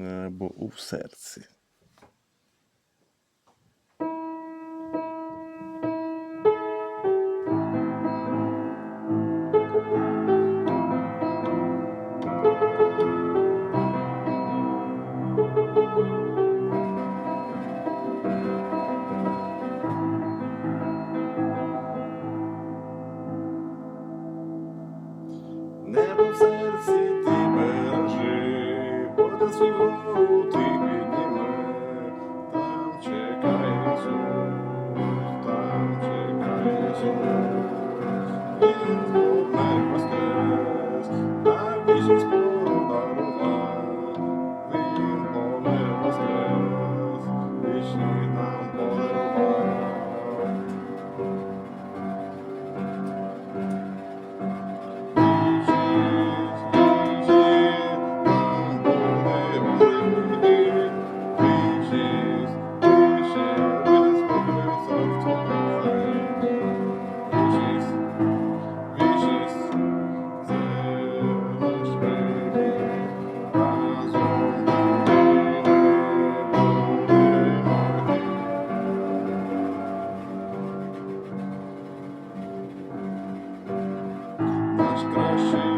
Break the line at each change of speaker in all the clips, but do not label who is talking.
Е, був у серці. Там чекає Ісус, там чекає Ісус. I'll.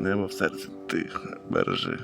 Небо в серці тихе бережи.